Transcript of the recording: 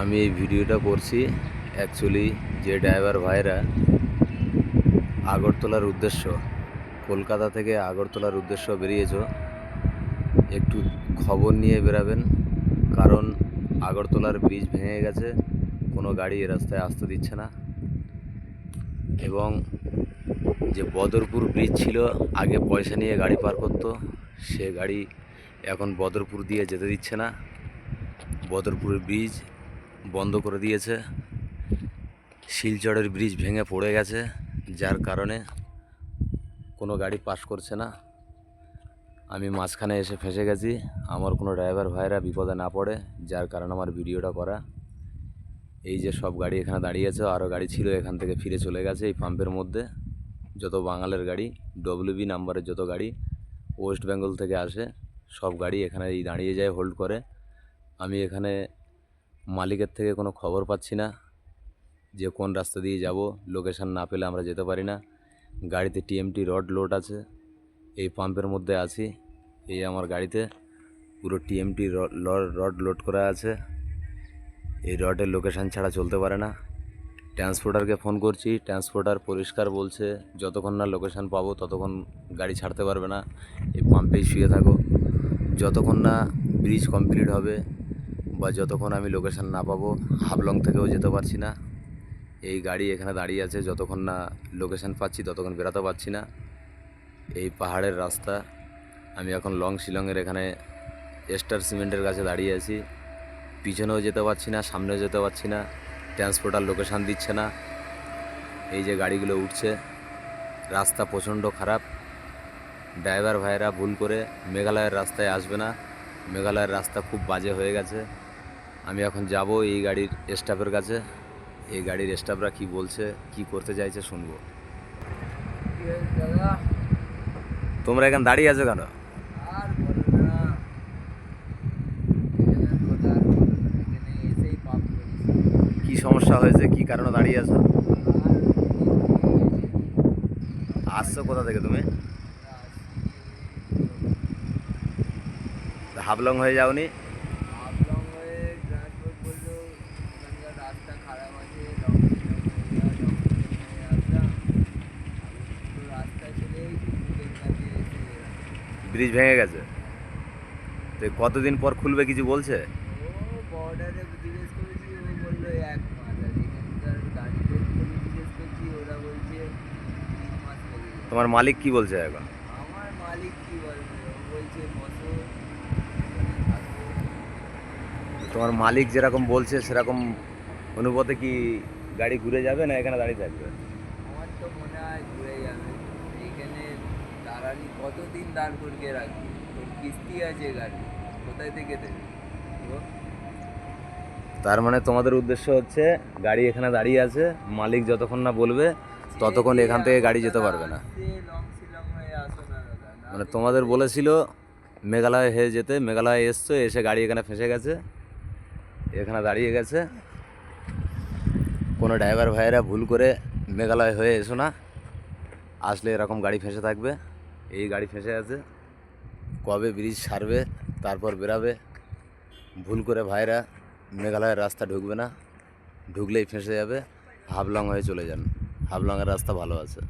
আমি এই ভিডিওটা করছি অ্যাকচুয়ালি যে ড্রাইভার ভাইরা আগরতলার উদ্দেশ্য, কলকাতা থেকে আগরতলার উদ্দেশ্য বেরিয়েছো, একটু খবর নিয়ে বেরাবেন। কারণ আগরতলার ব্রিজ ভেঙে গেছে, কোনো গাড়ি রাস্তায় আসতে দিচ্ছে না। এবং যে বদরপুর ব্রিজ ছিল, আগে পয়সা নিয়ে গাড়ি পার করতো, সে গাড়ি এখন বদরপুর দিয়ে যেতে দিচ্ছে না। বদরপুরের ব্রিজ বন্ধ করে দিয়েছে। শিলচরের ব্রিজ ভেঙে পড়ে গেছে, যার কারণে কোনো গাড়ি পাস করছে না। আমি মাঝখানে এসে ফেসে গেছি। আমার কোনো ড্রাইভার ভাইরা বিপদে না পড়ে, যার কারণে আমার ভিডিওটা করা। এই যে সব গাড়ি এখানে দাঁড়িয়ে আছে আরও গাড়ি ছিল, এখান থেকে ফিরে চলে গেছে এই পাম্পের মধ্যে। যত বাঙালের গাড়ি ডব্লিউবি নাম্বারের যত গাড়ি, ওয়েস্ট বেঙ্গল থেকে আসে, সব গাড়ি এখানে এই দাঁড়িয়ে যায়, হোল্ড করে। আমি এখানে মালিকের থেকে কোনো খবর পাচ্ছি না যে কোন রাস্তা দিয়ে যাব। লোকেশান না পেলে আমরা যেতে পারি না। গাড়িতে টিএমটি রড লোড আছে। এই পাম্পের মধ্যে আছি। এই আমার গাড়িতে পুরো টিএমটি রড লোড করা আছে। এই রডের লোকেশান ছাড়া চলতে পারে না। ট্রান্সপোর্টারকে ফোন করছি। ট্রান্সপোর্টার পরিষ্কার বলছে, যতক্ষণ না লোকেশান পাবো ততক্ষণ গাড়ি ছাড়তে পারবে না। এই পাম্পেই শুয়ে থাকো। যতক্ষণ না ব্রিজ কমপ্লিট হবে বা যতক্ষণ আমি লোকেশান না পাবো হাফলং থেকেও যেতে পারছি না। এই গাড়ি এখানে দাঁড়িয়ে আছে, যতক্ষণ না লোকেশান পাচ্ছি, ততক্ষণ বেরাতে পারছি না। এই পাহাড়ের রাস্তা, আমি এখন লং শিলংয়ের এখানে এস্টার সিমেন্টের কাছে দাঁড়িয়ে আছি। পিছনেও যেতে পারছি না, সামনেও যেতে পারছি না ট্রান্সপোর্টার লোকেশান দিচ্ছে না। এই যে গাড়িগুলো উঠছে, রাস্তা প্রচণ্ড খারাপ। ড্রাইভার ভাইয়েরা ভুল করে মেঘালয়ের রাস্তায় আসবে না। মেঘালয়ের রাস্তা খুব বাজে হয়ে গেছে। আমি এখন যাব এই গাড়ির স্টাফের কাছে। এই গাড়ির স্টাফরা কি বলছে কি করতে চাইছে শুনব। তোমরা এখানে দাঁড়িয়ে আছো কেন? কি সমস্যা হয়েছে? কি কারণে দাঁড়িয়ে আছো? আসছো কোথা থেকে তুমি? হাফলং হয়ে যাওনি আপলং হয়ে ট্রান্সপোর্ট করল ওখানকার রাস্তা খারাপ আছে লং আসলাম তো রাস্তা চলে ট্রেন কাছে এসে ব্রিজ ভেঙে গেছে। তো কতদিন পর খুলবে কিছু বলছে? তোমার মালিক কি বলছে এখন? আমার মালিক কি বলছে তোমার মালিক যেরকম বলছে সেরকম অনুপাতে কি গাড়ি ঘুরে যাবে না এখানে দাঁড়িয়ে থাকবে? আমার তো মনে হয় ঘুরে দাঁড়ানি কতদিন দাঁড় করিয়ে রাখবি? তোর কিস্তি আছে গাড়ি কোথায় থেকে দেবে? তার মানে তোমাদের উদ্দেশ্য হচ্ছে গাড়ি এখানে দাঁড়িয়ে আছে মালিক যতক্ষণ না বলবে ততক্ষণ এখান থেকে গাড়ি যেতে পারবে না। মানে তোমাদের বলেছিল মেঘালয় হয়ে যেতে মেঘালয় এসছো এসে গাড়ি এখানে ফেসে গেছে এখানে দাঁড়িয়ে গেছে। কোনো ড্রাইভার ভাইয়েরা ভুল করে মেঘালয় হয়ে এসো না আসলে এরকম গাড়ি ফেসে থাকবে। এই গাড়ি ফেঁসে আছে। কবে ব্রিজ সারবে, তারপর বেরাবে, ভুল করে ভাইরা মেঘালয়ের রাস্তা ঢুকবে না। ঢুকলেই ফেঁসে যাবে হাফলং হয়ে চলে যান। হাফলংয়ের রাস্তা ভালো আছে।